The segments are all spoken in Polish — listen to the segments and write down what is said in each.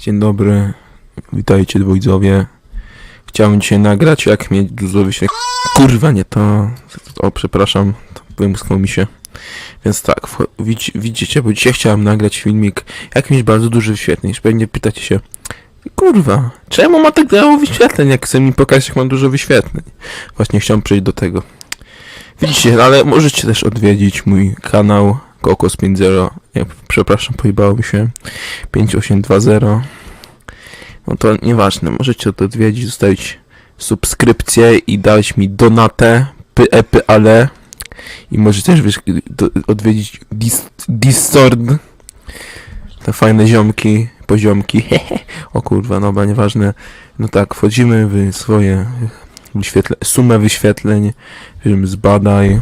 Dzień dobry, witajcie dwójcowie. Chciałem dzisiaj nagrać, jak mieć dużo wyświetleń. Kurwa, nie to. O, przepraszam, to wymknął mi się. Więc tak, widz, widzicie, bo dzisiaj chciałem nagrać filmik, jak mieć bardzo dużo wyświetleń. Pewnie pytacie się, kurwa, czemu ma tak mało wyświetleń, jak chce mi pokazać, jak mam dużo wyświetleń. Właśnie chciałem przejść do tego. Widzicie, ale możecie też odwiedzić mój kanał Kokos50. Ja, przepraszam, pojebało mi się. 5820. No to nieważne, możecie to odwiedzić, zostawić subskrypcję i dać mi donatę, py, e, ale i możecie też wiesz, odwiedzić dis, Discord. Te fajne ziomki, poziomki. o kurwa, no bo nieważne. No tak, wchodzimy w swoje wyświetle, sumę wyświetleń, film zbadaj.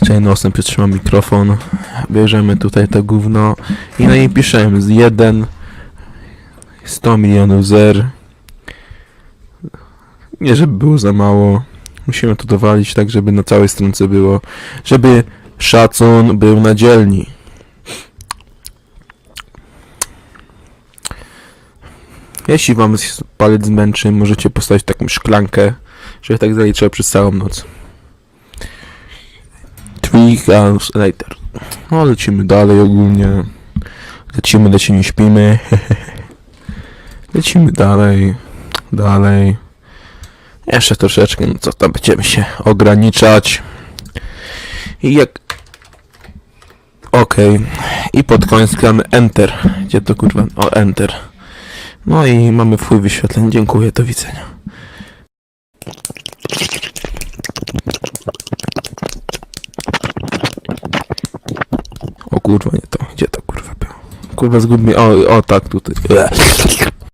Czekaj, nosem przytrzymam mikrofon. Bierzemy tutaj to gówno i na niej piszemy z 1 100 milionów zer. Nie, żeby było za mało. Musimy to dowalić tak, żeby na całej stronce było, żeby szacun był na dzielni. Jeśli wam palec zmęczy, możecie postawić taką szklankę, że tak zaliczę przez całą noc. Three hours later. No, lecimy dalej ogólnie. Lecimy, lecimy, śpimy. Lecimy dalej, dalej. Jeszcze troszeczkę, no co tam będziemy się ograniczać. I jak... Okej. I pod koniec klikamy Enter. Gdzie to kurwa? O, Enter. No i mamy wpływ wyświetleń. Dziękuję, do widzenia. Kurwa, nie to. Gdzie to kurwa było? Kurwa zgub mi. O, o tak tutaj.